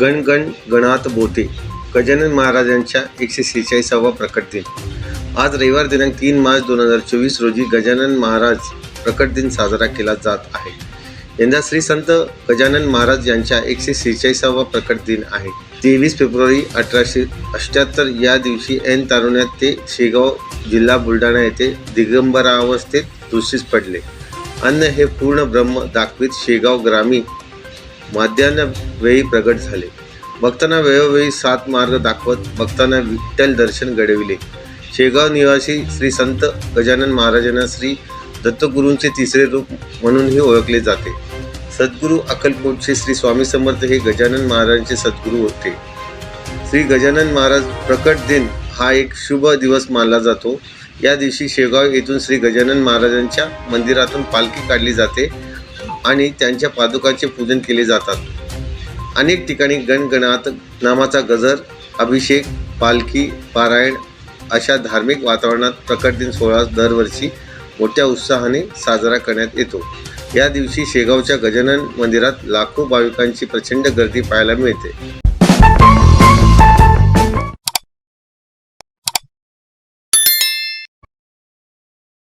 गण गण गणात बोते. गजानन महाराजांच्या एकशे सेहेचाळीसावा प्रकट दिन. आज रविवार दिनांक तीन मार्च दोन हजार चोवीस रोजी गजानन महाराज प्रकट दिन साजरा केला जात आहे. यंदा श्री संत गजानन महाराज यांच्या एकशे सेहेचाळीसावा प्रकट दिन आहे. तेवीस फेब्रुवारी अठराशे अठ्ठ्याहत्तर या दिवशी ऐन तारुण्यात ते शेगाव जिल्हा बुलढाणा येथे दिगंबरावस्थेत दुसरीस पडले. अन्न हे पूर्ण ब्रह्म दाखवीत शेगाव ग्रामीण वेळी प्रगट झाले. भक्तांना वेळोवेळी सात मार्ग दाखवत भक्तांना विठ्ठल दर्शन घडविले. शेगाव निवासी श्री संत गजानन महाराजांना श्री दत्तगुरूंचे तिसरे रूप म्हणूनही ओळखले जाते. सद्गुरू अक्कलकोटचे श्री स्वामी समर्थ हे गजानन महाराजांचे सद्गुरू होते. श्री गजानन महाराज प्रकट दिन हा एक शुभ दिवस मानला जातो. या दिवशी शेगाव येथून श्री गजानन महाराजांच्या मंदिरातून पालखी काढली जाते. आणि त्यांच्या पादुकाचे पूजन केले जातात. अनेक ठिकाणी गणगणात नामाचा गजर अभिषेक पालखी पारायण अशा धार्मिक वातावरणात प्रकट दिन सोहळा दरवर्षी मोठ्या उत्साहाने साजरा करण्यात येतो. या दिवशी शेगावच्या गजानन मंदिरात लाखो भाविकांची प्रचंड गर्दी पाहायला मिळते.